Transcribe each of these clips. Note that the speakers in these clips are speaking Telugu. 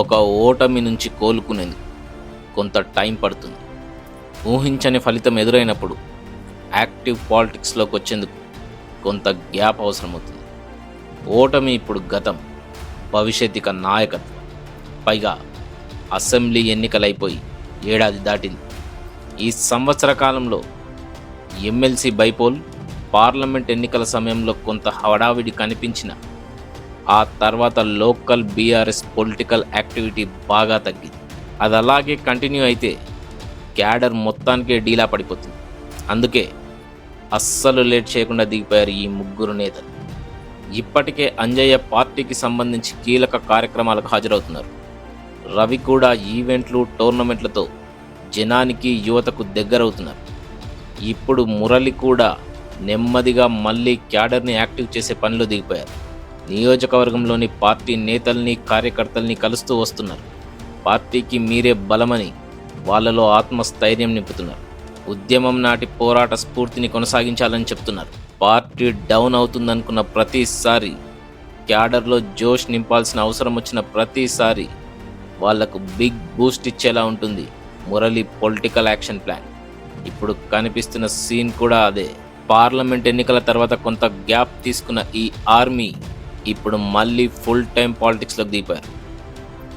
ఒక ఓటమి నుంచి కోలుకునేందుకు కొంత టైం పడుతుంది. ఊహించని ఫలితం ఎదురైనప్పుడు యాక్టివ్ పాలిటిక్స్లోకి వచ్చేందుకు కొంత గ్యాప్ అవసరమవుతుంది. ఓటమి ఇప్పుడు గతం భవిష్యత్తిక నాయకత్వం. పైగా అసెంబ్లీ ఎన్నికలైపోయి ఏడాది దాటింది. ఈ సంవత్సర కాలంలో ఎమ్మెల్సీ బైపోల్ పార్లమెంట్ ఎన్నికల సమయంలో కొంత హడావిడి కనిపించిన ఆ తర్వాత లోకల్ బీఆర్ఎస్ పొలిటికల్ యాక్టివిటీ బాగా తగ్గింది. అది అలాగే కంటిన్యూ అయితే క్యాడర్ మొత్తానికే డీలా పడిపోతుంది. అందుకే అస్సలు లేట్ చేయకుండా దిగిపోయారు ఈ ముగ్గురు నేతలు. ఇప్పటికే అంజయ్య పార్టీకి సంబంధించి కీలక కార్యక్రమాలకు హాజరవుతున్నారు. రవి కూడా ఈవెంట్లు టోర్నమెంట్లతో జనానికి యువతకు దగ్గరవుతున్నారు. ఇప్పుడు మురళి కూడా నెమ్మదిగా మళ్ళీ క్యాడర్ని యాక్టివ్ చేసే పనిలో దిగిపోయారు. నియోజకవర్గంలోని పార్టీ నేతల్ని కార్యకర్తల్ని కలుస్తూ వస్తున్నారు. పార్టీకి మీరే బలమని వాళ్ళలో ఆత్మస్థైర్యం నింపుతున్నారు. ఉద్యమం నాటి పోరాట స్ఫూర్తిని కొనసాగించాలని చెప్తున్నారు. పార్టీ డౌన్ అవుతుందనుకున్న ప్రతిసారి క్యాడర్లో జోష్ నింపాల్సిన అవసరం వచ్చిన ప్రతిసారి వాళ్ళకు బిగ్ బూస్ట్ ఇచ్చేలా ఉంటుంది. Murali political action plan. ఇప్పుడు కనిపిస్తున్న సీన్ కూడా అదే. పార్లమెంట్ ఎన్నికల తర్వాత కొంత గ్యాప్ తీసుకున్న ఈ ఆర్మీ ఇప్పుడు మళ్ళీ ఫుల్ టైం పాలిటిక్స్లోకి దిగిపోయారు.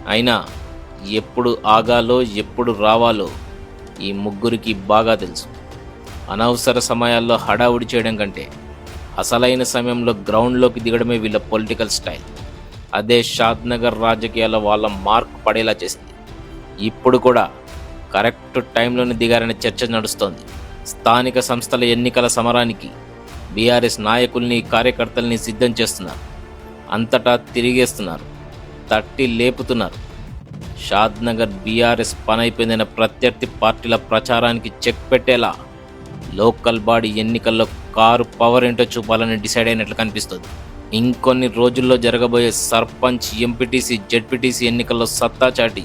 అయినా ఎప్పుడు ఆగాలో ఎప్పుడు రావాలో ఈ ముగ్గురికి బాగా తెలుసు. అనవసర సమయాల్లో హడావుడి చేయడం కంటే అసలైన సమయంలో గ్రౌండ్లోకి దిగడమే వీళ్ళ పొలిటికల్ స్టైల్ అదే షాద్నగర్ రాజకీయాల వాళ్ళ మార్క్ పడేలా చేసింది. ఇప్పుడు కూడా కరెక్ట్ టైంలోనే దిగారనే చర్చ నడుస్తోంది. స్థానిక సంస్థల ఎన్నికల సమరానికి బీఆర్ఎస్ నాయకుల్ని కార్యకర్తల్ని సిద్ధం చేస్తున్నారు. అంతటా తిరిగేస్తున్నారు. తట్టి లేపుతున్నారు. షాద్నగర్ బీఆర్ఎస్ పనైపోయిందన్న ప్రత్యర్థి పార్టీల ప్రచారానికి చెక్ పెట్టేలా లోకల్ బాడీ ఎన్నికల్లో కారు పవర్ ఏంటో చూపాలని డిసైడ్ అయినట్లు కనిపిస్తుంది. ఇంకొన్ని రోజుల్లో జరగబోయే సర్పంచ్ ఎంపీటీసీ జెడ్పీటీసీ ఎన్నికల్లో సత్తా చాటి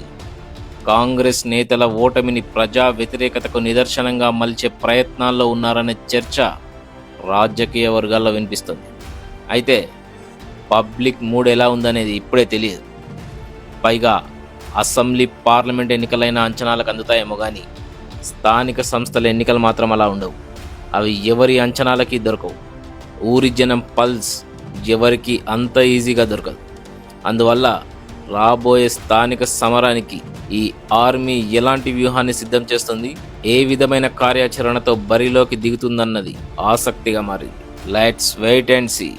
కాంగ్రెస్ నేతల ఓటమిని ప్రజా వ్యతిరేకతకు నిదర్శనంగా మలిచే ప్రయత్నాల్లో ఉన్నారనే చర్చ రాజకీయ వర్గాల్లో వినిపిస్తుంది. అయితే పబ్లిక్ మూడ్ ఎలా ఉందనేది ఇప్పుడే తెలియదు. పైగా అసెంబ్లీ పార్లమెంట్ ఎన్నికలైన అంచనాలకు అందుతాయేమో కానీ స్థానిక సంస్థల ఎన్నికలు మాత్రం అలా ఉండవు. అవి ఎవరి అంచనాలకి దొరకవు. ఊరి జనం పల్స్ ఎవరికి అంత ఈజీగా దొరకదు. అందువల్ల రాబోయే స్థానిక సమరానికి ఈ ఆర్మీ ఎలాంటి వ్యూహాన్ని సిద్ధం చేస్తుంది? ఏ విధమైన కార్యాచరణతో బరిలోకి దిగుతుందన్నది ఆసక్తిగా మారింది. Let's wait and see.